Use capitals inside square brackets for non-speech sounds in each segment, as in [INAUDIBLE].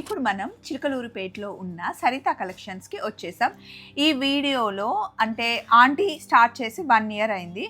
ఇప్పుడు మనం చిలకలూరుపేటలో ఉన్న సరిత కలెక్షన్స్కి వచ్చేసాం ఈ వీడియోలో అంటే ఆంటీ స్టార్ట్ చేసి వన్ ఇయర్ అయింది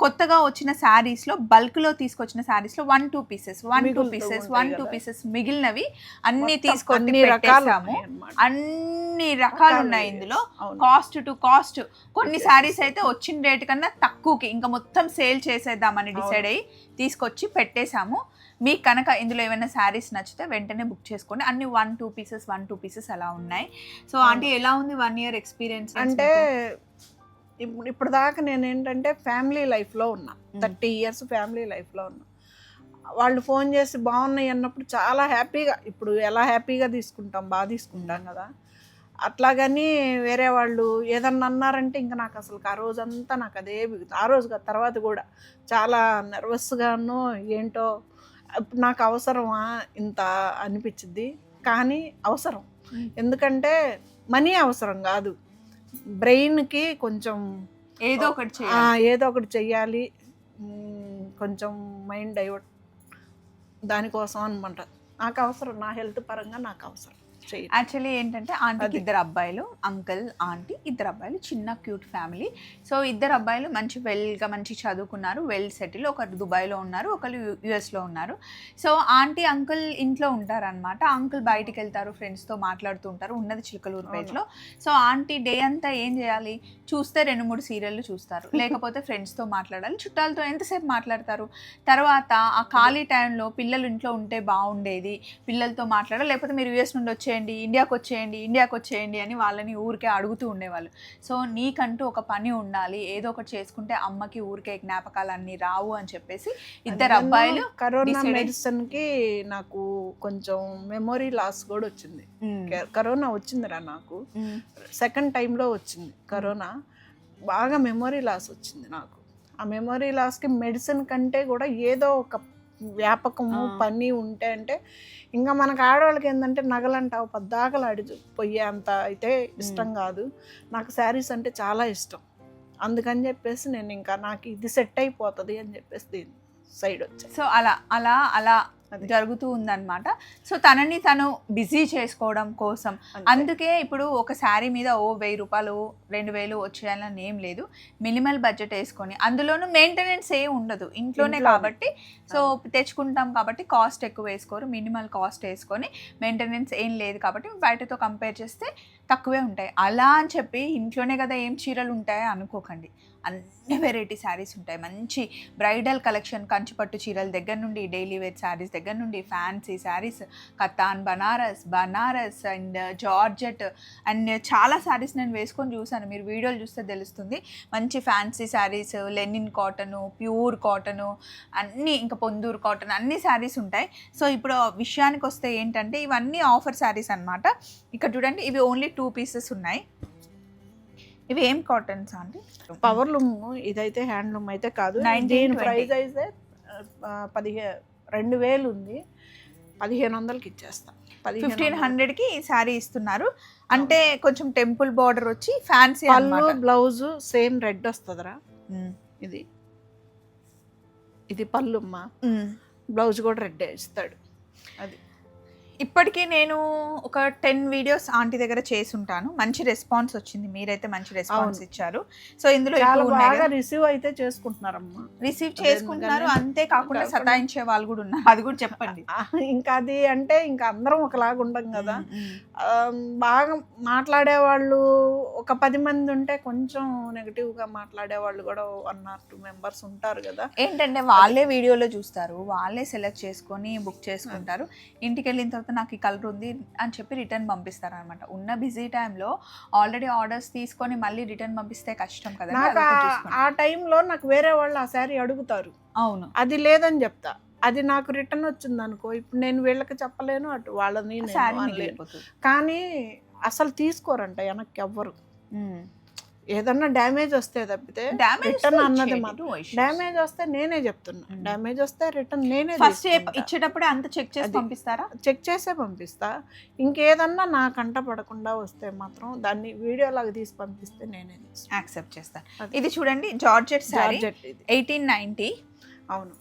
కొత్తగా వచ్చిన శారీస్లో బల్క్లో తీసుకొచ్చిన శారీస్లో one two pieces one two pieces one two. Pieces మిగిలినవి అన్ని తీసుకొని అన్ని రకాలు పెట్టేసాము ఉన్నాయి అన్నమాట. అన్ని రకాలు ఉన్నాయి ఇందులో. కాస్ట్ టు కాస్ట్ కొన్ని శారీస్. అయితే వచ్చిన రేట్ కన్నా తక్కువకి ఇంకా మొత్తం సేల్ చేసేద్దామని డిసైడ్ అయ్యి తీసుకొచ్చి పెట్టేశాము మీకు కనుక ఇందులో ఏమైనా శారీస్ నచ్చితే వెంటనే బుక్ చేసుకోండి. అన్ని one two pieces one two pieces అలా ఉన్నాయి. సో ఆంటీ ఎలా ఉంది వన్ ఇయర్ ఎక్స్పీరియన్స్ అంటే ఇప్పుడు ఇప్పుడు దాకా నేను ఏంటంటే ఫ్యామిలీ లైఫ్లో ఉన్నా. థర్టీ ఇయర్స్ ఫ్యామిలీ లైఫ్లో ఉన్నా. వాళ్ళు ఫోన్ చేసి బాగున్నాయి అన్నప్పుడు చాలా హ్యాపీగా ఇప్పుడు ఎలా హ్యాపీగా తీసుకుంటాం బాగా తీసుకుంటాం కదా. అట్లాగని వేరే వాళ్ళు ఏదన్నా అన్నారంటే ఇంకా నాకు అసలు ఆ రోజంతా నాకు అదే బిగుతుంది ఆ రోజు తర్వాత కూడా చాలా నర్వస్గాను ఏంటో నాకు అవసరమా ఇంత అనిపించింది కానీ అవసరం. ఎందుకంటే మనీ అవసరం కాదు. బ్రెయిన్కి కొంచెం ఏదో ఒకటి ఏదో ఒకటి చెయ్యాలి. కొంచెం మైండ్ డైవర్ట్ దానికోసం అనమాట నాకు అవసరం నా హెల్త్ పరంగా నాకు అవసరం యాక్చువల్లీ ఏంటంటే ఆంటీకి. ఇద్దరు అబ్బాయిలు అంకుల్ ఆంటీ ఇద్దరు అబ్బాయిలు చిన్న క్యూట్ ఫ్యామిలీ సో ఇద్దరు అబ్బాయిలు మంచి వెల్గా మంచి చదువుకున్నారు వెల్ సెటిల్ ఒకరు దుబాయ్లో ఉన్నారు ఒకరు యుఎస్లో ఉన్నారు. సో ఆంటీ అంకుల్ ఇంట్లో ఉంటారనమాట అంకుల్ బయటికి వెళ్తారు ఫ్రెండ్స్తో మాట్లాడుతూ ఉంటారు. ఉన్నది చిలకలూరుపేటలో సో ఆంటీ డే అంతా ఏం చేయాలి? చూస్తే రెండు మూడు సీరియళ్ళు చూస్తారు. [LAUGHS] లేకపోతే ఫ్రెండ్స్తో మాట్లాడాలి. చుట్టాలతో ఎంతసేపు మాట్లాడతారు? తర్వాత ఆ ఖాళీ టైంలో పిల్లలు ఇంట్లో ఉంటే బాగుండేది. పిల్లలతో మాట్లాడాలి. లేకపోతే మీరు యుఎస్ నుండి వచ్చేయండి ఇండియాకి వచ్చేయండి ఇండియాకి వచ్చేయండి అని వాళ్ళని ఊరికే అడుగుతూ ఉండేవాళ్ళు. సో నీకంటూ ఒక పని ఉండాలి ఏదో ఒకటి చేసుకుంటే అమ్మకి ఊరికే జ్ఞాపకాలు అన్ని రావు అని చెప్పేసి ఇద్దరు అబ్బాయిలు కరోనా decide అయ్యి- మెడిసిన్కి నాకు కొంచెం మెమొరీ లాస్ కూడా వచ్చింది. కరోనా వచ్చిందిరా నాకు. సెకండ్ టైంలో వచ్చింది కరోనా. బాగా మెమొరీ లాస్ వచ్చింది నాకు. ఆ మెమొరీ లాస్కి మెడిసిన్ కంటే కూడా ఏదో ఒక వ్యాపకము. పని ఉంటే అంటే ఇంకా మనకు ఆడవాళ్ళకి ఏంటంటే నగలంటావు పద్దాకలు అడి పోయే అంత అయితే ఇష్టం కాదు నాకు శారీస్ అంటే చాలా ఇష్టం అందుకని చెప్పేసి నేను ఇంకా నాకు ఇది సెట్ అయిపోతుంది అని చెప్పేసి దీని సైడ్ వచ్చాను సో అలా అలా అలా. జరుగుతూ ఉందన్నమాట. సో తనని తను బిజీ చేసుకోవడం కోసం. అందుకే ఇప్పుడు ఒక శారీ మీద ఓ వెయ్యి రూపాయలు రెండు వేలు వచ్చేయాలని ఏం లేదు. మినిమల్ బడ్జెట్ వేసుకొని. అందులోనూ మెయింటెనెన్స్ ఏ ఉండదు. ఇంట్లోనే ఇంట్లోనే. కాబట్టి. సో తెచ్చుకుంటాం కాబట్టి కాస్ట్ ఎక్కువ వేసుకోరు. మినిమల్ కాస్ట్ వేసుకొని. మెయింటెనెన్స్ ఏం లేదు కాబట్టి బయటతో కంపేర్ చేస్తే తక్కువే ఉంటాయి. అలా అని చెప్పి ఇంట్లోనే కదా ఏం చీరలు ఉంటాయో అనుకోకండి. అన్ని వెరైటీ శారీస్ ఉంటాయి. మంచి బ్రైడల్ కలెక్షన్ కంచిపట్టు చీరల దగ్గర నుండి డైలీ వేర్ శారీస్ దగ్గర నుండి fancy saris Katan Banaras Banaras and georgette and చాలా శారీస్ నేను వేసుకొని చూసాను మీరు వీడియోలు చూస్తే తెలుస్తుంది. మంచి fancy saris linen cotton pure cotton అన్నీ ఇంకా పొందూరు కాటన్ అన్ని శారీస్ ఉంటాయి. సో ఇప్పుడు విషయానికి వస్తే ఏంటంటే ఇవన్నీ ఆఫర్ శారీస్ అన్నమాట. ఇక్కడ చూడండి ఇవి ఓన్లీ టూ పీసెస్ ఉన్నాయి. ఇవి ఏం కాటన్స్ అండి? పవర్ లూమ్ ఇదైతే హ్యాండ్లూమ్ అయితే కాదు. 19, దీని 20. ప్రైస్ అయితే పదిహే రెండు వేలు ఉంది. పదిహేను వందలకి ఇచ్చేస్తా. ఫిఫ్టీన్ హండ్రెడ్కి ఈ శారీ ఇస్తున్నారు. అంటే కొంచెం టెంపుల్ బార్డర్ వచ్చి ఫ్యాన్సీ పళ్ళు బ్లౌజ్ సేమ్ రెడ్ వస్తుందిరా. ఇది. ఇది పళ్ళుమ్మ. బ్లౌజ్ కూడా రెడ్ ఇస్తాడు. అది. ఇప్పటికీ నేను ఒక టెన్ వీడియోస్ ఆంటీ దగ్గర చేసి ఉంటాను మంచి రెస్పాన్స్ వచ్చింది. మీరైతే మంచి రెస్పాన్స్. ఇచ్చారు. సో ఇందులో బాగా రిసీవ్ అయితే చేసుకుంటున్నారమ్మా. రిసీవ్ చేసుకుంటున్నారు. అంతే కాకుండా సతాయించే వాళ్ళు కూడా ఉన్నారు. అది కూడా చెప్పండి. ఇంకా అది అంటే ఇంకా అందరం ఒకలాగా ఉండం కదా. బాగా మాట్లాడే వాళ్ళు ఒక పది మంది ఉంటే కొంచెం నెగిటివ్గా మాట్లాడే వాళ్ళు కూడా వన్ ఆర్ టూ మెంబర్స్ ఉంటారు కదా. ఏంటంటే వాళ్ళే వీడియోలో చూస్తారు. వాళ్ళే సెలెక్ట్ చేసుకొని బుక్ చేసుకుంటారు. ఇంటికి వెళ్ళిన తర్వాత నాకు ఈ కలర్ ఉంది అని చెప్పి రిటర్న్ పంపిస్తారు అనమాట ఉన్న బిజీ టైంలో ఆల్రెడీ ఆర్డర్స్ తీసుకొని మళ్ళీ రిటర్న్ పంపిస్తే కష్టం కదా ఆ- టైంలో నాకు వేరే వాళ్ళు ఆ శారీ అడుగుతారు. అవును. అది లేదని చెప్తా. అది నాకు రిటర్న్ వచ్చింది అనుకో ఇప్పుడు నేను వీళ్ళకి చెప్పలేను అటు వాళ్ళని కానీ అసలు తీసుకోరంట వెనక్కి ఎవ్వరు. ఏదన్నా డ్యామేజ్ వస్తే తప్పితే డ్యామేజ్ రిటర్న్ అన్నది డ్యామేజ్ వస్తే నేనే చెప్తున్నా. డ్యామేజ్ వస్తే రిటర్న్ నేనే ఫస్ట్. ఇచ్చేటప్పుడే అంత చెక్ చేసి. పంపిస్తారా చెక్ చేసే పంపిస్తా ఇంకేదన్నా నా కంట పడకుండా వస్తే మాత్రం దాన్ని వీడియో లాగా తీసి పంపిస్తే నేనే. యాక్సెప్ట్ చేస్తాను. ఇది చూడండి జార్జెట్ జార్జెట్ ఎయిటీన్ నైన్టీ అవును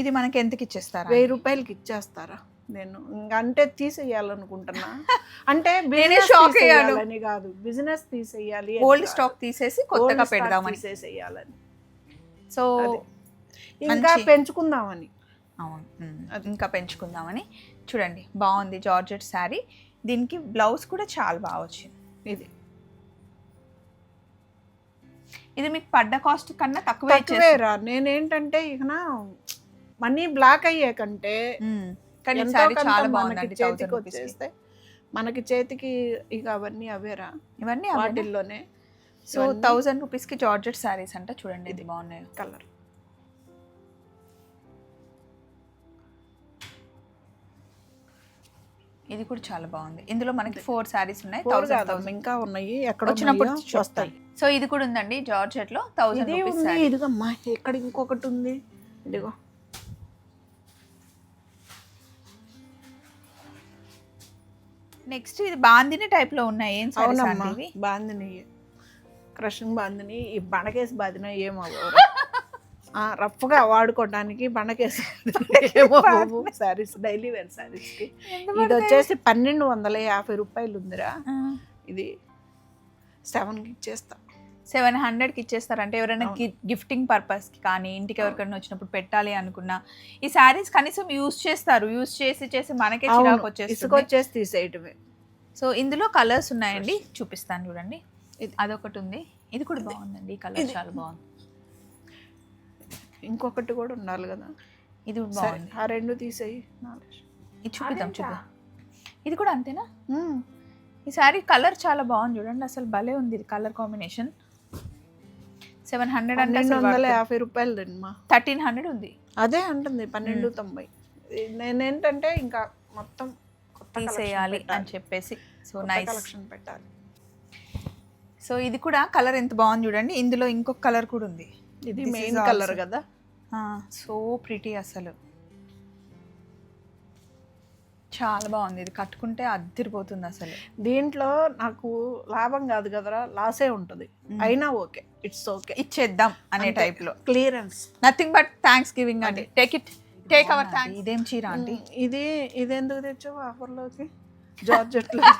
ఇది మనకి ఎంతకి ఇచ్చేస్తారా వెయ్యి రూపాయలకి ఇచ్చేస్తారా నేను అంటే తీసేయాలనుకుంటున్నా. [LAUGHS] అంటే బిజినెస్ అయ్యాను. తీసేయాలని కాదు. బిజినెస్ తీసేయాలి అని ఓల్డ్. స్టాక్ తీసేసి కొత్తగా పెడదామని. తీసేసేయాలని. సో. ఇంకా పెంచుకుందామని. అవును. ఇంకా పెంచుకుందామని. చూడండి బాగుంది జార్జెట్ శారీ. దీనికి బ్లౌజ్ కూడా చాలా బాగా వచ్చింది. ఇది. ఇది మీకు పడ్డ కాస్ట్ కన్నా తక్కువే నేనేంటంటే ఇక మనీ బ్లాక్ అయ్యే కంటే. కానీ కొంత చాలా మనకి బాగుందండి చేతికి రూపీస్కి. వచ్చేస్తే మనకి చేతికి ఇక అవన్నీ అవేరా? ఇవన్నీ? వాటిల్లోనే. సో థౌసండ్ రూపీస్కి జార్జెట్ శారీస్ అంటే చూడండి ఇది బాగున్నాయి. కలర్. ఇది కూడా చాలా బాగుంది. ఇందులో మనకి ఫోర్ శారీస్ ఉన్నాయి. థౌసండ్ ఇంకా ఉన్నాయి. ఎక్కడ వచ్చినప్పుడు వస్తాయి సో ఇది కూడా ఉందండి జార్జెట్లో థౌసండ్ ఇది ఇక్కడ ఇంకొకటి ఉంది? ఇదిగో. నెక్స్ట్ ఇది బాందిని టైప్లో ఉన్నాయి. ఏం అవునమ్మా బాందిని. క్రషింగ్ బాందిని. ఈ బండకేసి బాదిన ఏమవ్వరు రఫ్గా వాడుకోవడానికి బండకేసి [LAUGHS] ఏమో శారీస్ డైలీ వేర్ శారీస్కి ఇది వచ్చేసి పన్నెండు వందల యాభై రూపాయలు ఉందిరా. ఇది సెవెన్కి ఇచ్చేస్తా. సెవెన్ హండ్రెడ్కి ఇచ్చేస్తారంటే ఎవరైనా గిఫ్టింగ్ పర్పస్కి కానీ ఇంటికి ఎవరికైనా వచ్చినప్పుడు పెట్టాలి అనుకున్నా ఈ శారీస్ కనీసం యూస్ చేస్తారు. యూస్ చేసి చేసి మనకే చిరాకు వచ్చేసి తీసేయటమే. సో ఇందులో కలర్స్ ఉన్నాయండి. చూపిస్తాను చూడండి. ఇది. అదొకటి ఉంది. ఇది కూడా బాగుందండి. ఈ కలర్ చాలా బాగుంది. ఇంకొకటి కూడా ఉండాలి కదా. ఇది బాగుంది. ఆ రెండు తీసేయి. ఇది చూపిద్దాం చూద్దాం. ఇది కూడా అంతేనా? ఈ శారీ కలర్ చాలా బాగుంది చూడండి. అసలు భలే ఉంది ఇది కలర్ కాంబినేషన్ సెవెన్ హండ్రెడ్ అంటే పన్నెండు వందల యాభై రూపాయలు తిమ్మా థర్టీన్ హండ్రెడ్ ఉంది. అదే అంటుంది పన్నెండు తొంభై. నేనేంటంటే ఇంకా మొత్తం కొత్త తీసేయాలి అని చెప్పేసి. సో నైస్ కలెక్షన్ పెట్టాలి. సో ఇది కూడా కలర్ ఎంత బాగుంది చూడండి. ఇందులో ఇంకొక కలర్ కూడా ఉంది. ఇది మెయిన్ కలర్ కదా. సో ప్రిటీ అసలు. చాలా బాగుంది. ఇది కట్టుకుంటే అద్దరిపోతుంది అసలు. దీంట్లో నాకు లాభం కాదు కదరా లాసే ఉంటుంది. అయినా ఓకే ఇట్స్ ఓకే ఇచ్చేద్దాం అనే టైప్లో. Clearance nothing but thanks giving అండి take it take our thanks ఇదేం చీర ఆంటీ ఇది ఇది ఎందుకు తెచ్చావు ఆఫర్లోకి? జార్జెట్లో [LAUGHS]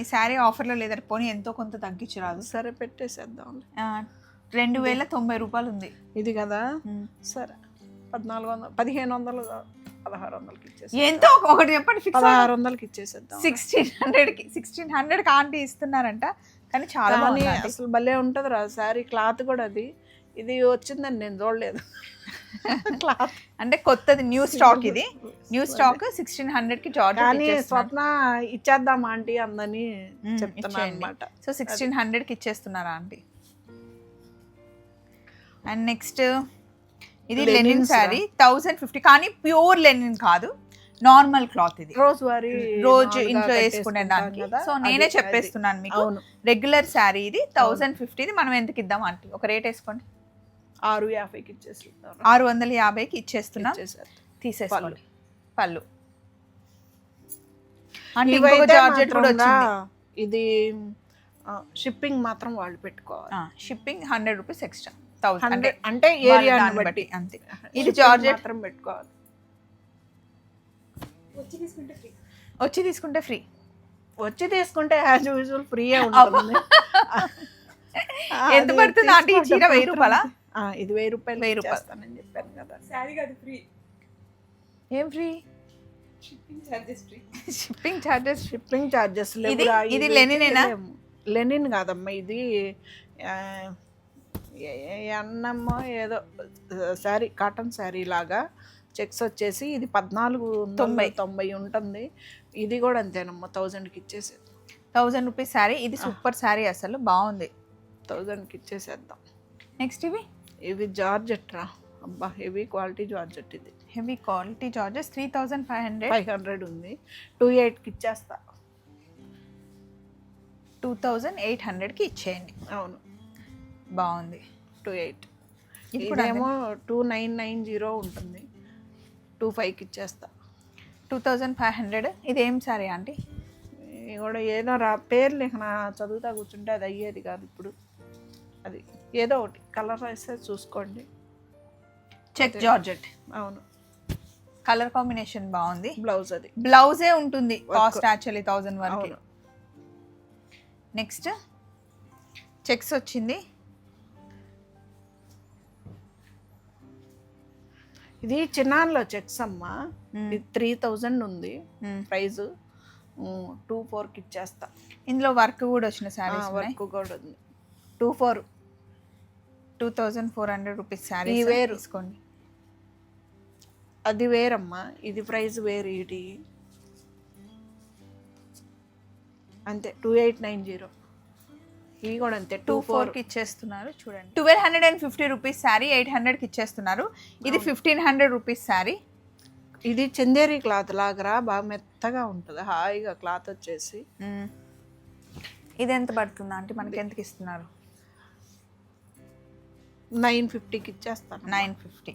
ఈ శారీ ఆఫర్లో లేదంటే పోనీ ఎంతో కొంత తగ్గించి రాదు సరే పెట్టేసేద్దాం రెండు వేల తొంభై రూపాయలు ఉంది ఇది కదా? సరే. పద్నాలుగు వందలు పదిహేను వందలు పదహారు వందలకి ఇచ్చేసి ఎంతో ఒకటి చెప్పండి పదహారు వందలకి ఇచ్చేసేద్దాం. సిక్స్టీన్ హండ్రెడ్కి సిక్స్టీన్ హండ్రెడ్కి ఆంటీ ఇస్తున్నారంట. కానీ చాలా. అసలు భలే ఉంటుంది రా శారీ క్లాత్ కూడా అది. ఇది వచ్చిందని నేను చూడలేదు. [LAUGHS] క్లాత్. అంటే కొత్తది న్యూ స్టాక్ ఇది. న్యూ స్టాక్ సిక్స్టీన్ హండ్రెడ్కి జార్జ్ కానీ స్వప్న ఇచ్చేద్దాం ఆంటీ అందని మ్మ్, చెప్తున్నా ఇచ్చేయండి. అనమాట సో సిక్స్టీన్ హండ్రెడ్కి ఇచ్చేస్తున్నారా ఆంటీ? అండ్ నెక్స్ట్ ఇది లెనిన్. శారీ థౌసండ్ ఫిఫ్టీ కానీ ప్యూర్ లెనిన్ కాదు. నార్మల్ క్లాత్ ఇది. రోజు మామూలుగా ఇంట్లో వేసుకునే దానికి. సో నేనే. చెప్పేస్తున్నాను మీకు. రెగ్యులర్ శారీ ఇది థౌసండ్ ఫిఫ్టీది మనం ఎందుకు ఇద్దాం ఆంటీ? ఒక రేట్ వేసుకోండి. ఆరు యాభైకి ఇచ్చేసి ఆరు వందల యాభైకి ఇచ్చేస్తున్నాం. తీసేసుకోండి. పళ్ళు. అంటే జార్జెట్ కూడా ఇది షిప్పింగ్ మాత్రం వాళ్ళు పెట్టుకోవాలి. Shipping hundred rupees extra thousand అంటే అంటే ఏరియా బట్టి. అంతే. ఇది జార్జెట్ మాత్రం పెట్టుకోవాలి. వచ్చి తీసుకుంటే ఫ్రీ వచ్చి తీసుకుంటే యాజ్ యూజువల్ ఫ్రీయే ఉంటుంది. ఆ, [LAUGHS] ఎంత పడుతుంది ఆంటీ? ఈ చీర తీసుకుంటే వెయ్యి రూపాయలా? ఆ, ఇది వెయ్యి రూపాయలు వెయ్యి రూపాయలు. చేస్తానని చెప్పాను కదా. ఏం free shipping charges shipping charges ఇది- ఇది లెనినేనా? లెనిన్ కాదమ్మా ఇది అన్నమ్మో ఏదో శారీ కాటన్ శారీ లాగా చెక్స్ వచ్చేసి ఇది పద్నాలుగు తొంభై. తొంభై ఉంటుంది. ఇది కూడా అంతేనమ్మా థౌజండ్కి ఇచ్చేసి థౌసండ్ రూపీస్ శారీ ఇది సూపర్ శారీ అసలు బాగుంది. థౌజండ్కి ఇచ్చేసేద్దాం. నెక్స్ట్ ఇవి? ఇవి జార్జెట్ రా అబ్బా హెవీ క్వాలిటీ జార్జెట్ ఇది. Heavy quality charges three thousand five hundred. Five hundred ఉంది. టూ ఎయిట్కి ఇచ్చేస్తా. టూ థౌజండ్ ఎయిట్ హండ్రెడ్కి ఇచ్చేయండి. అవును. బాగుంది. టూ ఎయిట్ ఇదేమో టూ నైన్ నైన్ జీరో ఉంటుంది. టూ ఫైవ్కి ఇచ్చేస్తా. టూ థౌజండ్ ఫైవ్ హండ్రెడ్ ఇది ఏం శారీ ఆంటీ? ఇది కూడా ఏదో రా పేర్లు ఇక నా చదువుతా కూర్చుంటే అది అయ్యేది కాదు ఇప్పుడు. అది ఏదో ఒకటి కలర్ వేస్తే చూసుకోండి. చెక్ జార్జెట్ అవును. కలర్ కాంబినేషన్ బాగుంది. బ్లౌజ్ అది. బ్లౌజే ఉంటుంది కాస్ట్ యాక్చువల్లీ థౌజండ్ వరకు. నెక్స్ట్ చెక్స్ వచ్చింది. ఇది చిన్నాన్లో చెక్స్ అమ్మా. మ్మ్. ఇది త్రీ థౌజండ్ ఉంది. ప్రైస్ టూ ఫోర్కి ఇచ్చేస్తా. ఇందులో వర్క్ కూడా వచ్చిన ఉన్నాయి? వర్క్ కూడా ఉంది. Two four two thousand four hundred rupees sari వేరు. తీసుకోండి. అది వేరమ్మా. ఇది ప్రైస్ వేరు ఇది. అంతే టూ ఎయిట్ నైన్ జీరో ఇవి కూడా అంతే. టూ టూ ఫోర్ ఫోర్కి ఇచ్చేస్తున్నారు చూడండి. Twelve hundred and fifty rupees sari eight హండ్రెడ్కి ఇచ్చేస్తున్నారు ఇది ఫిఫ్టీన్ హండ్రెడ్ రూపీస్ శారీ ఇది చందేరి క్లాత్ లాగరా? బాగా మెత్తగా ఉంటుంది హాయిగా క్లాత్ వచ్చేసి. ఇది ఎంత పడుతుందా? అంటే మనకి ఎంతకి ఇస్తున్నారు? నైన్ ఫిఫ్టీకి ఇచ్చేస్తాను నైన్ ఫిఫ్టీ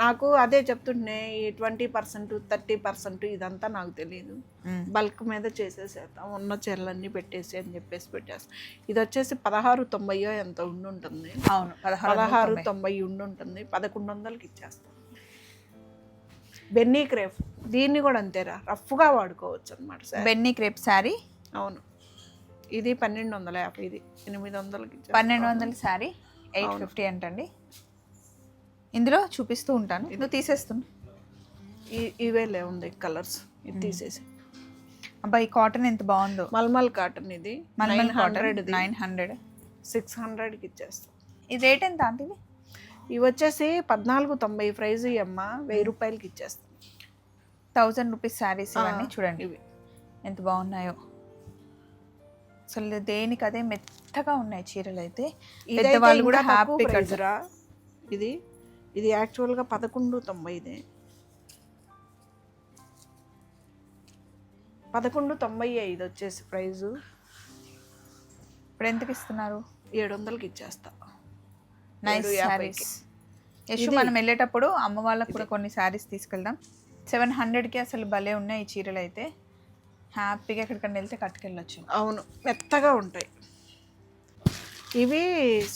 నాకు అదే చెప్తుంటే ఈ ట్వంటీ పర్సెంట్ థర్టీ పర్సెంట్ ఇదంతా నాకు తెలియదు బల్క్ మీద చేసేసేద్దాం ఉన్న చీరలన్నీ పెట్టేసి అని చెప్పేసి పెట్టేస్తాం. ఇది వచ్చేసి పదహారు తొంభైయో ఎంత ఉండి ఉంటుంది అవును పదహారు తొంభై. ఉండి ఉంటుంది పదకొండు వందలకి ఇచ్చేస్తాం. బెన్నీ క్రేఫ్ దీన్ని కూడా అంతేరా రఫ్గా వాడుకోవచ్చు అనమాట సార్. బెన్నీ క్రేప్ శారీ అవును. ఇది పన్నెండు వందల యాభై ఇది ఎనిమిది వందలకి. పన్నెండు వందల శారీ ఎయిట్ ఫిఫ్టీ అంటండి? ఇందులో చూపిస్తూ ఉంటాను. నువ్వు తీసేస్తున్నా. ఇవే ఉంది కలర్స్. ఇది తీసేసి. అబ్బాయి కాటన్ ఎంత బాగుందో. మల్మల్ కాటన్ ఇది. Malmal nine hundred cotton nine hundred. Six హండ్రెడ్కి ఇచ్చేస్తాం. ఈ రేట్ ఎంత అంటే ఇది ఇవి వచ్చేసి పద్నాలుగు తొంభై ప్రైజ్ అమ్మ. వెయ్యి రూపాయలకి ఇచ్చేస్తాం. థౌజండ్ రూపీస్ శారీస్ ఇవన్నీ చూడండి. ఇవి. ఎంత బాగున్నాయో. అసలు దేనికి అదే మెత్తగా ఉన్నాయి చీరలు అయితే పెద్దవాళ్ళు కూడా హ్యాపీ ఇది. ఇది యాక్చువల్గా పదకొండు తొంభై ఇది. పదకొండు తొంభై ఇది వచ్చేసి ప్రైజు. ఇప్పుడు ఎంతకి ఇస్తున్నారు? ఏడు వందలకి ఇచ్చేస్తా. నైస్. శారీస్. యశు మనం వెళ్ళేటప్పుడు అమ్మ వాళ్ళకి కూడా కొన్ని శారీస్ తీసుకెళ్దాం. సెవెన్ హండ్రెడ్కి అసలు భలే ఉన్నాయి ఈ చీరలు అయితే. హ్యాపీగా ఎక్కడికన్నా వెళ్తే కట్టుకెళ్ళొచ్చు. అవును మెత్తగా ఉంటాయి. ఇవి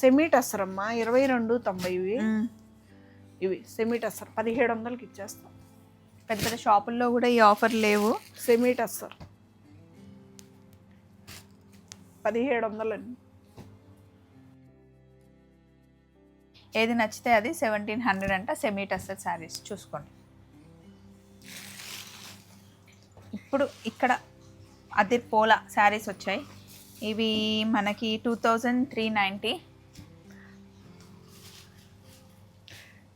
సెమీ టస్సర్ అమ్మా ఇరవై రెండు తొంభై ఇవి ఇవి సెమీ టస్సర్ పదిహేడు వందలకి ఇచ్చేస్తాం. పెద్ద పెద్ద షాపుల్లో కూడా ఈ ఆఫర్ లేవు. సెమీ టస్సర్ పదిహేడు వందలండి ఏది నచ్చితే అది సెవెంటీన్ హండ్రెడ్ అంట సెమీ టస్టర్ శారీస్ చూసుకోండి. ఇప్పుడు ఇక్కడ అదే పోలా శారీస్ వచ్చాయి. ఇవి మనకి two thousand three ninety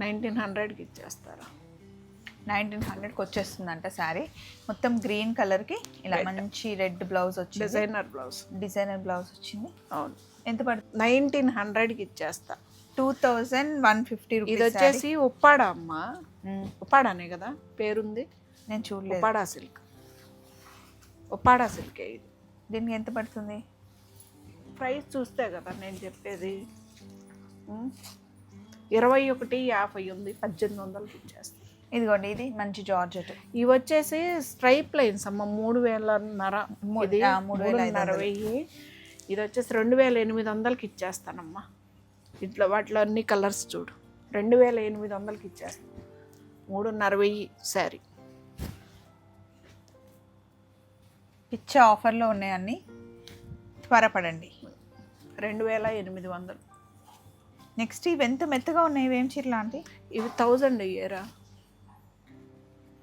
nineteen హండ్రెడ్కి ఇచ్చేస్తారా. నైన్టీన్ హండ్రెడ్కి వచ్చేస్తుందంట శారీ. మొత్తం గ్రీన్ కలర్కి ఇలా మంచి రెడ్ బ్లౌజ్ వచ్చింది. Designer blouse. డిజైనర్ బ్లౌజ్ వచ్చింది. అవును. ఎంత పడుతుంది? నైన్టీన్ హండ్రెడ్కి ఇచ్చేస్తా. టూ థౌజండ్ వన్ ఫిఫ్టీ ఇది రూపీస్ వచ్చేసి ఉప్పాడ అమ్మ. ఉప్పాడనే కదా పేరుంది? నేను చూడలేదు. ఉప్పాడా సిల్క్. ఉప్పాడా సిల్కే ఇది. దీనికి ఎంత పడుతుంది? ప్రైస్ చూస్తే కదా నేను చెప్పేది. ఇరవై ఒకటి యాభై ఉంది పద్దెనిమిది వందలకి ఇచ్చేస్తా. ఇదిగోండి ఇది మంచి జార్జెట్. ఇవి వచ్చేసి స్ట్రైప్ లైన్స్ అమ్మ మూడు వేలన్నర ఇది మూడు వేల వందలు. వెయ్యి ఇది వచ్చేసి రెండు వేల ఎనిమిది వందలకి ఇచ్చేస్తానమ్మా. ఇట్లా వాటిలో అన్ని కలర్స్ చూడు. రెండు వేల ఎనిమిది వందలకి ఇచ్చేస్తాను మూడున్నర వెయ్యి శారీ. పిచ్చ ఆఫర్లో ఉన్నాయి అన్ని త్వరపడండి. రెండు వేల ఎనిమిది వందలు. నెక్స్ట్ ఇవి ఎంత మెత్తగా ఉన్నాయి? ఇవేం చీరలు ఆంటీ? ఇవి థౌజండ్ ఇయ్యరా.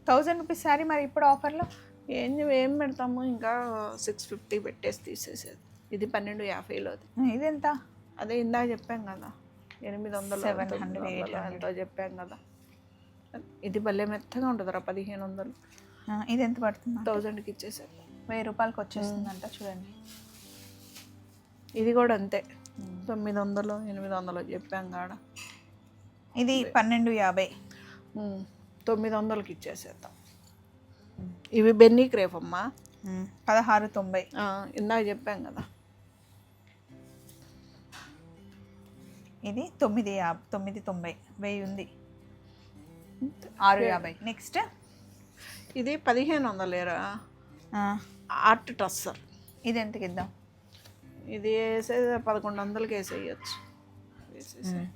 థౌజండ్ రూపీస్ శారీ మరి ఇప్పుడు ఆఫర్లో? ఏం ఏం పెడతాము? ఇంకా సిక్స్ ఫిఫ్టీ పెట్టేసి తీసేసేది. ఇది పన్నెండు యాభైలోది. ఇదెంత? అదే ఇందాక చెప్పాం కదా. ఎనిమిది వందలు 700, తొమ్మిది వందలు 800. ఎంతో చెప్పాం కదా. ఇది భలే మెత్తగా ఉంటుందిరా పదిహేను వందలు. ఇది ఎంత పడుతుంది థౌజండ్కి ఇచ్చేసారు. వెయ్యి రూపాయలకి వచ్చేస్తుందంట చూడండి. ఇది కూడా అంతే. తొమ్మిది వందలు ఎనిమిది వందలు చెప్పాం కాడ. ఇది పన్నెండు యాభై. తొమ్మిది వందలకి ఇచ్చేసేద్దాం. ఇవి బెన్నీ క్రేఫ్ అమ్మా. పదహారు తొంభై. ఇందాక చెప్పాం కదా. ఇది తొమ్మిది యాభై తొమ్మిది తొంభై. వెయ్యి ఉంది. ఆరు యాభై. నెక్స్ట్. ఇది పదిహేను వందలేరా? ఆర్ట్ టస్సర్ ఇది ఎంతకి ఇద్దాం ఇది వేసే పదకొండు వందలకి వేసేయచ్చు. వేసేసి.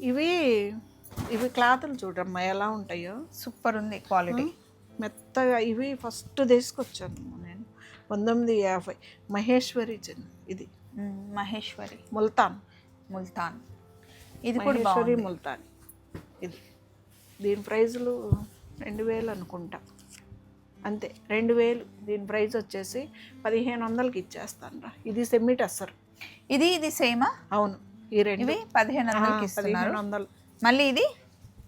ఇవి ఇవి క్లాతులు చూడమ్మా ఎలా ఉంటాయో. సూపర్ ఉంది క్వాలిటీ. మెత్తగా ఇవి ఫస్ట్ తీసుకొచ్చాను నేను. పంతొమ్మిది యాభై. మహేశ్వరి చిన్న ఇది. మహేశ్వరి. ముల్తాన్. ముల్తాన్. ఇది కూడా మహేశ్వరి ముల్తాన్. ఇది. దీని ప్రైజులు రెండు వేలు అనుకుంటా. అంతే రెండు వేలు. దీని ప్రైస్ వచ్చేసి పదిహేను వందలకి ఇచ్చేస్తాను రా ఇది సెమ్మిట్ అస్సరు ఇది ఇది సేమా అవును. ఈ రెండు. ఇవి పదిహేను వందలకి పదిహేను వందలు. మళ్ళీ ఇది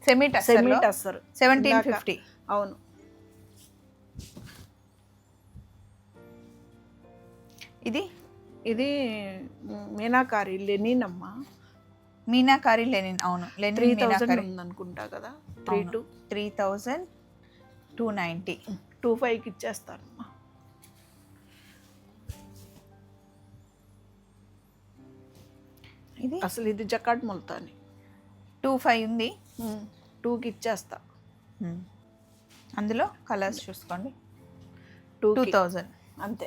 సెమీట్ సెమ్మిట్ అస్సరు సెవెంటీన్ ఫిఫ్టీ అవును. ఇది? ఇది మీనాకారి లెనిన్ అమ్మ. మీనాకారి లెనిన్ అవును. Three linen thousand Meenakari. ఉందనుకుంటా కదా. Three two three thousand two ninety two ఫైవ్కి ఇచ్చేస్తాను అమ్మా ఇది? అసలు ఇది జకాట్ ముల్తాని టూ ఫైవ్ ఉంది. టూకి ఇచ్చేస్తా. అందులో కలర్స్ చూసుకోండి. Two two thousand. అంతే.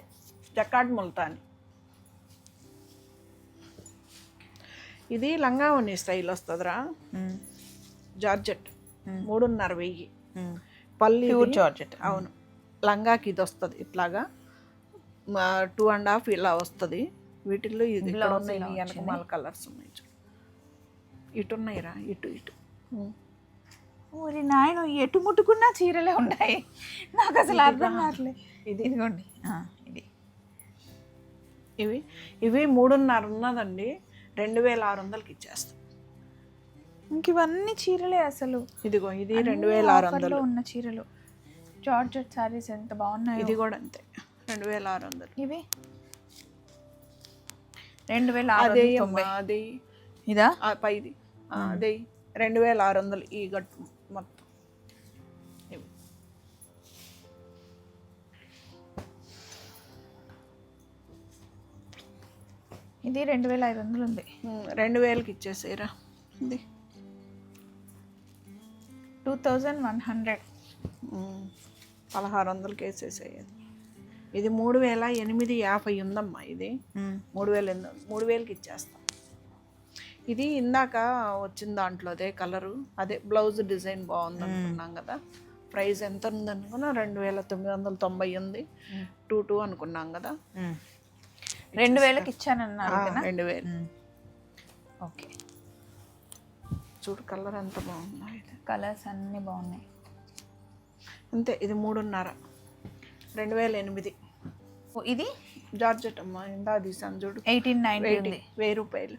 జకాట్ ముల్తాని ఇది లంగావని స్టైల్ వస్తుందిరా. జార్జెట్. మూడున్నర వెయ్యి. పల్లి ప్యూర్ జార్జెట్. అవును. లంగాకి ఇది వస్తుంది. ఇట్లాగా టూ అండ్ హాఫ్ ఇలా వస్తుంది. వీటిల్లో ఇది ఇక్కడ ఉన్నాయి వెనకమాల కలర్స్ ఉన్నాయి ఇటు ఉన్నాయిరా ఇటు ఇటు. ఊరి నాయన ఎటు ముట్టుకున్నా చీరలే ఉన్నాయి. నాకు అసలు అర్థం కావట్లేదు ఇది. ఇదిగోండి. ఇది. ఇవి? ఇవి మూడున్నర ఉన్నదండి. రెండు వేల ఆరు వందలకి ఇచ్చేస్తాం. ఇంక ఇవన్నీ చీరలే అసలు. ఇదిగో ఇది రెండు వేల ఆరు వందలు. ఉన్న చీరలు. జార్జెట్ సారీస్ ఎంత బాగున్నాయి. ఇది కూడా అంతే. రెండు వేల ఆరు వందలు. ఇవి? రెండు వేల అదే అది. ఇదా? పైది. అదే. రెండు వేల ఆరు వందలు ఈ గట్టు మొత్తం. ఇది రెండు వేల ఐదు వందలు ఉంది రెండు వేలకి ఇచ్చేసేరా ఇది. Two thousand one hundred. పదహారు వందలకి వేసేసేయాలి ఇది మూడు వేల ఎనిమిది యాభై ఉందమ్మా ఇది. మూడు వేల ఎనిమిది మూడు వేలకి ఇచ్చేస్తాం. ఇది ఇందాక వచ్చిన దాంట్లో అదే కలరు అదే బ్లౌజ్ డిజైన్ బాగుంది అనుకున్నాం కదా. ప్రైస్ ఎంత ఉంది అనుకున్నా రెండు వేల తొమ్మిది వందల తొంభై ఉంది. టూ టూ అనుకున్నాం కదా. రెండు వేలకి కదా రెండు వేలు. ఓకే. చూడు కలర్ ఎంత బాగుందో ఇది. కలర్స్ అన్నీ బాగున్నాయి. అంతే ఇది మూడున్నర. రెండు వేల ఎనిమిది. ఇది? జార్జెట్ అమ్మా ఇందా తీసాను చూడు ఎయిటీన్ నైన్టీ వెయ్యి రూపాయలు.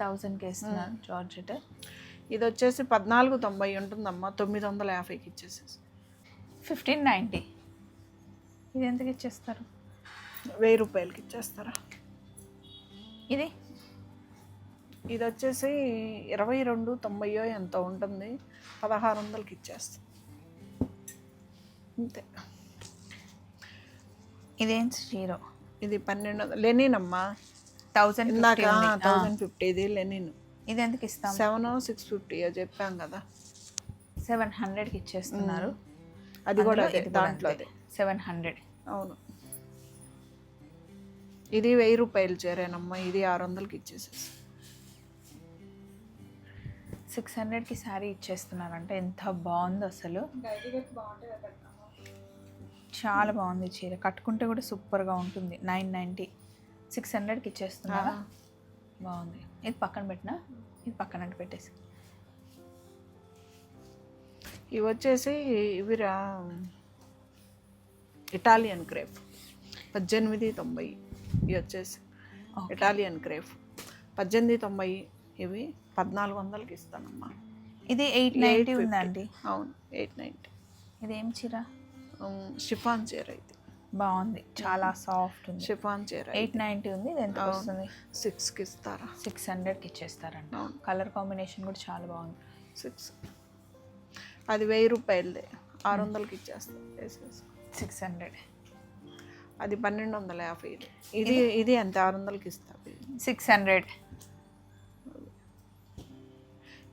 థౌజండ్కి వేస్తున్నారు జార్జెట్. ఇది వచ్చేసి పద్నాలుగు తొంభై ఉంటుందమ్మా తొమ్మిది వందల యాభైకి ఇచ్చేసేసి. ఫిఫ్టీన్ నైంటీ ఇది ఎంతకి ఇచ్చేస్తారు? వెయ్యి రూపాయలకి ఇచ్చేస్తారా? ఇది? ఇది వచ్చేసి ఇరవై రెండు తొంభైయో ఎంత ఉంటుంది పదహారు వందలకి ఇచ్చేస్తాం. అంతే. ఇదేం జీరో? ఇది పన్నెండు వందలు. లెనిన్ అమ్మా థౌజండ్ ఇందాక థౌజండ్ ఫిఫ్టీ ఇది లెనిన్. ఇది ఎంతకి ఇస్తాం? సెవెన్ సిక్స్ ఫిఫ్టీ చెప్పాం కదా. సెవెన్ హండ్రెడ్కి ఇచ్చేస్తున్నారు. అది కూడా దాంట్లో సెవెన్ హండ్రెడ్. అవును. ఇది వెయ్యి రూపాయలు చేరేనమ్మా. ఇది ఆరు వందలకి ఇచ్చేసేసి. సిక్స్ హండ్రెడ్కి శారీ ఇచ్చేస్తున్నారంటే ఎంత బాగుందో అసలు. చాలా బాగుంది చీర. కట్టుకుంటే కూడా సూపర్గా ఉంటుంది. నైన్ నైంటీ సిక్స్ హండ్రెడ్కి ఇచ్చేస్తున్నారా? బాగుంది. ఇది పక్కన పెట్టినా? ఇది పక్కన అటు పెట్టేసి. ఇవి వచ్చేసి ఇవిరా ఇటాలియన్ క్రేప్. పద్దెనిమిది తొంభై ఇవి వచ్చేసి ఇటాలియన్ క్రేప్. పద్దెనిమిది తొంభై ఇవి పద్నాలుగు వందలకి ఇస్తానమ్మా. ఇది ఎయిట్ నైంటీ ఉందండి. అవును ఎయిట్ నైంటీ ఇది ఏం చీర? షిఫాన్ చీర ఇది. బాగుంది. చాలా సాఫ్ట్ ఉంది. షిఫాన్ చీర ఎయిట్ నైంటీ ఉంది. ఇది ఎంత వస్తుంది? సిక్స్కి ఇస్తారా? సిక్స్ హండ్రెడ్కి ఇచ్చేస్తారంట. కలర్ కాంబినేషన్ కూడా చాలా బాగుంది. సిక్స్. అది వెయ్యి రూపాయలదే. ఆరు వందలకి ఇచ్చేస్తా. వేసేసి సిక్స్ హండ్రెడ్. అది పన్నెండు వందల యాభై ఇది. ఇది ఇది ఎంత? ఆరు వందలకి ఇస్తా. Six hundred.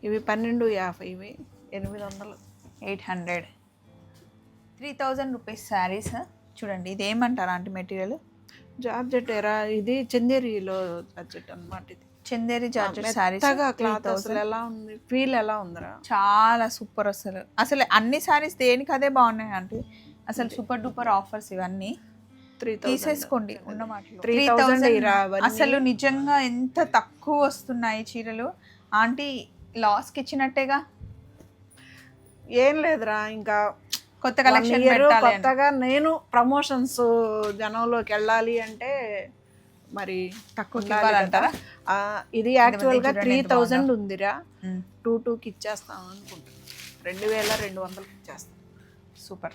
ఇవి పన్నెండు యాభై ఇవి ఎనిమిది వందలు eight hundred. Three thousand rupees saris చూడండి ఇది ఏమంటారా అంటే మెటీరియల్? జార్జెట్ ఎరా ఇది చందేరిలో జార్జెట్ అనమాట ఇది. చందేరి జార్జెట్ శారీస్ క్లాత్ అసలు ఎలా ఉంది? ఫీల్ ఎలా ఉందిరా? చాలా సూపర్ అసలు. అసలు అన్ని శారీస్ దేనికి అదే బాగున్నాయి అంటే అసలు సూపర్ డూపర్ ఆఫర్స్ ఇవన్నీ. త్రీ తీసేసుకోండి ఉన్న మాటలు. 3000 3000 ఇరా అవన్నీ. అసలు నిజంగా ఎంత తక్కువ వస్తున్నాయి చీరలు? ఆంటీ లాస్కి ఇచ్చినట్టేగా? ఏం లేదురా ఇంకా కొత్త కలెక్షన్. కొత్తగా నేను ప్రమోషన్స్ జనంలోకి వెళ్ళాలి అంటే మరి. ఆ, ఇది యాక్చువల్గా త్రీ థౌజండ్ ఉందిరా. టూ టూకి ఇచ్చేస్తాం అనుకుంటున్నాను రెండు వేల రెండు వందలకి ఇచ్చేస్తాం. సూపర్.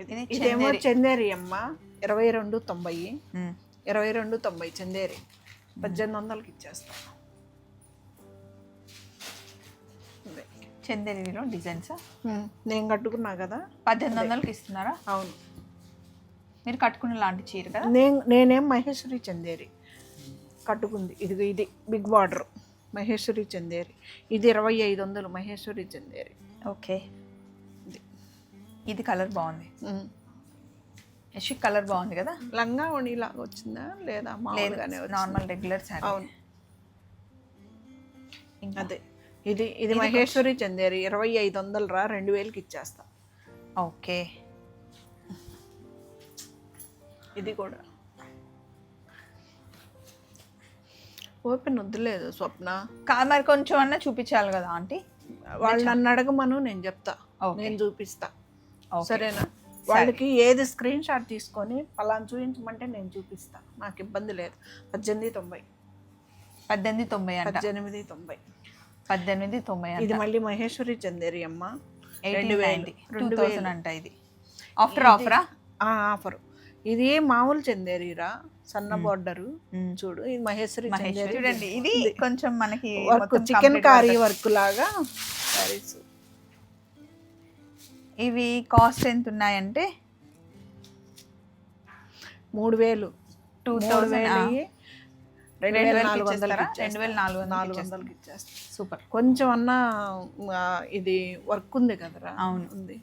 ఇది- ఇది ఇదేమో చందేరి. అమ్మ. ఇరవై రెండు తొంభై. ఇరవై రెండు తొంభై చందేరి. పద్దెనిమిది వందలకి ఇచ్చేస్తాం. చందేరిలో డిజైన్స్. నేను కట్టుకున్నా కదా. పద్దెనిమిది వందలకి ఇస్తున్నారా? అవును. మీరు కట్టుకున్న లాంటి చీర కదా? నేను నేనేం మహేశ్వరి చందేరి కట్టుకుంది. ఇది ఇది బిగ్ బార్డర్. మహేశ్వరి చందేరి. ఇది ఇరవై ఐదు వందలు మహేశ్వరి చందేరి. ఓకే. ఇది. కలర్ బాగుంది. యశ్ కలర్ బాగుంది కదా? లంగా లాగా వచ్చిందా? లేదా మామూలుగానే? Normal regular sari. అవును. ఇంకా? అదే. ఇది ఇది మహేశ్వరి చందేరి ఇరవై ఐదు వందలు రా రెండు వేలకి ఇచ్చేస్తా. ఓకే. ఇది కూడా. ఓపెన్ వద్దులేదు స్వప్న. మరి కొంచెం అన్నా చూపించాలి కదా ఆంటీ? వాళ్ళు నన్ను అడగమను నేను చెప్తా. నేను చూపిస్తా. సరేనా? వాళ్ళకి ఏది స్క్రీన్ షాట్ తీసుకొని పలానా చూపించమంటే నేను చూపిస్తా. నాకు ఇబ్బంది లేదు. పద్దెనిమిది తొంభై. పద్దెనిమిది తొంభై పద్దెనిమిది తొంభై. పద్దెనిమిది తొంభై ఇది మళ్ళీ మహేశ్వరి చందేరి అమ్మ. వేలు. రెండు థౌసండ్ అంట ఇది. ఆఫర్ ఆఫరా ఆఫర్ ఇది మామూలు చందేరిరా సన్న బార్డరు చూడు ఇది మహేశ్వరి చూడండి ఇది కొంచెం మనకి వర్క్ చికెన్ complete కారీ work. వర్క్ లాగా. సారీస్ ఇవి కాస్ట్ ఎంత ఉన్నాయంటే? మూడు వేలు. టూ వేలు ఇయ్యి, రెండు వేల నాలుగు వందలకి. రెండు వేల నాలుగు నాలుగు. వందలకి ఇచ్చేస్తా. సూపర్. కొంచెం అన్నా ఇది వర్క్ ఉంది కదరా? అవును. ఉంది.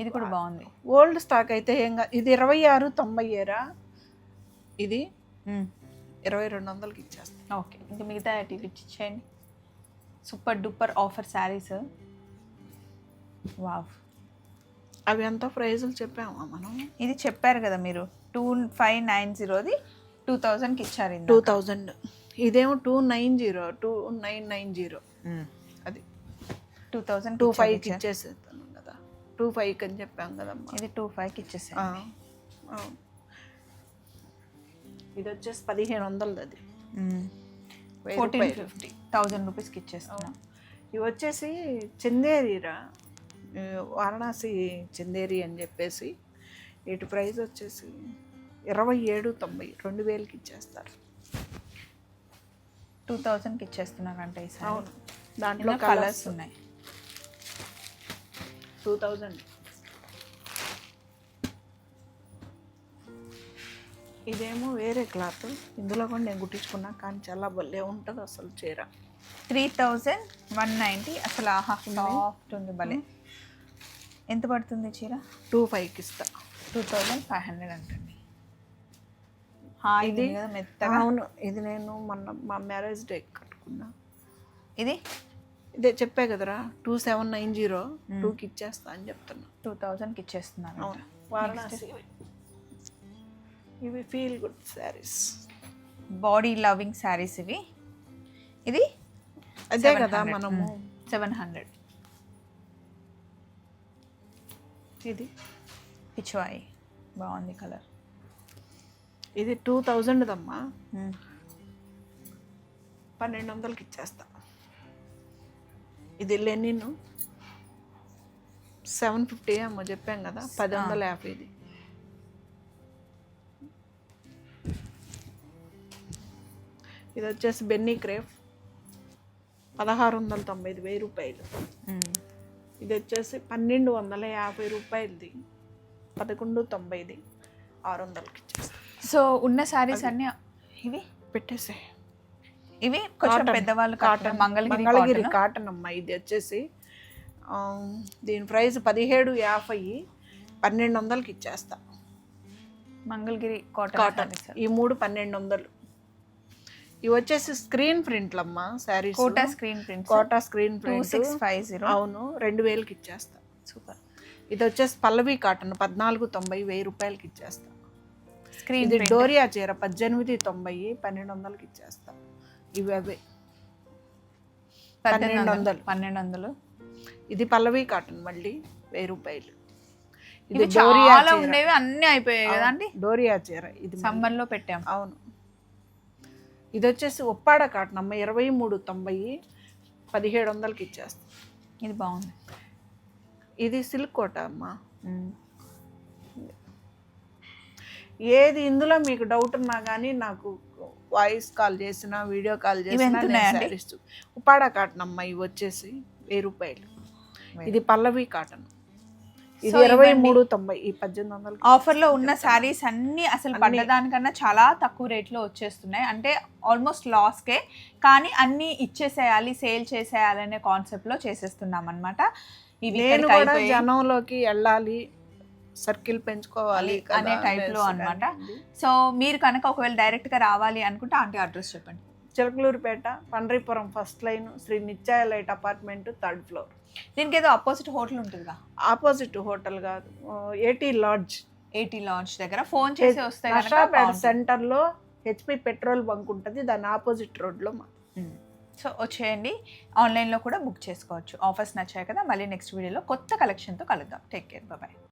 ఇది కూడా బాగుంది. ఓల్డ్ స్టాక్ అయితే ఏం కాదు ఇది ఇరవై ఆరు తొంభై ఏరా? ఇది ఇరవై రెండు వందలకి ఇచ్చేస్తా. ఓకే. ఇంకా మిగతా టీవీ ఇచ్చేయండి. Super duper offer saris. Wow. అవి ఎంత ప్రైజులు చెప్పామా మనం? ఇది చెప్పారు కదా మీరు. టూ ఫైవ్ నైన్ జీరోది టూ థౌజండ్కి ఇచ్చారు టూ ఇందాక. థౌజండ్. ఇదేమో two nine zero two nine nine zero. అది. టూ థౌజండ్ టూ ఫైవ్కి ఇచ్చేసేస్తాను కదా. టూ ఫైవ్కి అని చెప్పాం కదమ్మా. ఇది టూ ఫైవ్కి అవును. ఇది వచ్చేసి పదిహేను వందలది అది. ఫోర్టీన్ రూపాయలు. ఫిఫ్టీ థౌజండ్ రూపీస్కి ఇచ్చేస్తున్నాం. ఇవి వచ్చేసి చందేరిరా వారణాసి చందేరి అని చెప్పేసి వీటి ప్రైస్ వచ్చేసి ఇరవై ఏడు తొంభై రెండు వేలకి ఇచ్చేస్తారు. టూ థౌజండ్కి ఇచ్చేస్తున్నారంట అవును. దాంట్లో కలర్స్ ఉన్నాయి. Two thousand. ఇదేమో వేరే క్లాత్. ఇందులో కూడా నేను కుట్టించుకున్నా కానీ చాలా భలే ఉంటుంది అసలు చీర. Three thousand one ninety. అసలు ఆహా సాఫ్ట్ ఉంది. భలే. ఎంత పడుతుంది చీర? టూ ఫైవ్కి ఇస్తా. Two thousand five hundred hi ఇది కదా మెత్తగా? అవును ఇది నేను మొన్న మా మ్యారేజ్ డే కట్టుకున్నా. ఇది? ఇదే చెప్పే కదరా టూ సెవెన్ నైన్ జీరో టూకి ఇచ్చేస్తా అని చెప్తున్నా. టూ థౌజండ్కి ఇచ్చేస్తున్నారు అవును వారణాసి ఇవి feel good saris body loving saris ఇవి. ఇది? అదే కదా మనము. సెవెన్ హండ్రెడ్ ఇది? పిచ్వాయి బాగుంది కలర్ ఇది టూ థౌజండ్ దమ్మా పన్నెండు వందలకి ఇచ్చేస్తా ఇది లెనిన్. సెవెన్ ఫిఫ్టీ ఏమో చెప్పాం కదా పది వందల యాభై ఇది. ఇది వచ్చేసి బెన్నీ క్రేఫ్. పదహారు వందల తొంభై ఐదు వెయ్యి రూపాయలు. ఇది వచ్చేసి పన్నెండు వందల యాభై రూపాయలది. పదకొండు తొంభైది ఆరు వందలకి ఇచ్చేస్తా సో ఉన్న శారీస్ అన్ని ఇవి పెట్టేసే. ఇవి కొంచెం. పెద్దవాళ్ళు కాటన్ మంగళగిరి మంగళగిరి కాటన్ అమ్మ ఇది వచ్చేసి దీని ప్రైస్ పదిహేడు యాభై పన్నెండు వందలకి ఇచ్చేస్తా. Mangalagiri cotton cotton. ఈ మూడు పన్నెండు వందలు. ఇవి వచ్చేసి స్క్రీన్ ప్రింట్లు అమ్మా saris. Kota screen print Kota screen print six five zero అవును రెండు వేలకి ఇచ్చేస్తా. సూపర్. ఇది వచ్చేసి పల్లవి కాటన్ పద్నాలుగు తొంభై వెయ్యి రూపాయలకి ఇచ్చేస్తా. స్క్రీన్ ఇది డోరియా చీర పద్దెనిమిది తొంభై పన్నెండు వందలకి ఇచ్చేస్తా. ఇవి అవే. పన్నెండు వందలు. పన్నెండు వందలు. ఇది పల్లవి కాటన్ మళ్ళీ వెయ్యి రూపాయలు. ఇది డోరియా చాలా చీర. ఉండేవి అన్ని అయిపోయాయి కదా అండి? డోరియా చీర ఇది మళ్ళీ. సమ్మర్లో పెట్టాం. అవును. ఇది వచ్చేసి ఉప్పాడ కాటన్ అమ్మ ఇరవై మూడు తొంభై పదిహేడు వందలకి ఇచ్చేస్తా. ఇది బాగుంది. ఇది సిల్క్ కోట అమ్మ. ఏది ఇందులో మీకు డౌట్ ఉన్నా కానీ నాకు వాయిస్ కాల్ చేసినా వీడియో కాల్ చేసినా ఉప్పాడ కాటన్ అమ్మ ఇవి వచ్చేసి వెయ్యి రూపాయలు. ఇది పల్లవి కాటన్. ఇది ఇరవై మూడు తొంభై ఈ పద్దెనిమిది వందలు ఆఫర్లో ఉన్న శారీస్ అన్ని అసలు పడ్డదానికన్నా చాలా తక్కువ రేట్లో వచ్చేస్తున్నాయి. అంటే ఆల్మోస్ట్ లాస్ కే కానీ అన్ని ఇచ్చేసేయాలి సేల్ చేసేయాలి అనే కాన్సెప్ట్లో చేసేస్తున్నాం అనమాట ఇవి. జనంలోకి వెళ్ళాలి. సర్కిల్ పెంచుకోవాలి అనే- అనే కదా type లో అనేసి అన్నమాట. కానీ సో మీరు కనుక ఒకవేళ డైరెక్ట్గా రావాలి అనుకుంటే ఆంటీ అడ్రస్ చెప్పండి. చిలకలూరుపేట పండ్రీపురం ఫస్ట్ లైన్ శ్రీ నిత్యాయ లైట్ అపార్ట్మెంట్ థర్డ్ ఫ్లోర్ దీనికి ఏదో అపోజిట్ హోటల్ ఉంటుందిగా. ఆపోజిట్ హోటల్ కాదు. ఏటీ లాడ్జ్ ఏటీ లాంచ్ దగ్గర. ఫోన్ చేసి వస్తే కనుక నషాపేట బాగుంటుంది. సెంటర్లో హెచ్పి పెట్రోల్ బంక్ ఉంటుంది. దాని ఆపోజిట్ రోడ్లో మా. సో వచ్చేయండి. ఆన్లైన్లో కూడా బుక్ చేసుకోవచ్చు. ఆఫర్స్ నచ్చాయి కదా? మళ్ళీ నెక్స్ట్ వీడియోలో కొత్త కలెక్షన్తో కలుద్దాం. Take care bye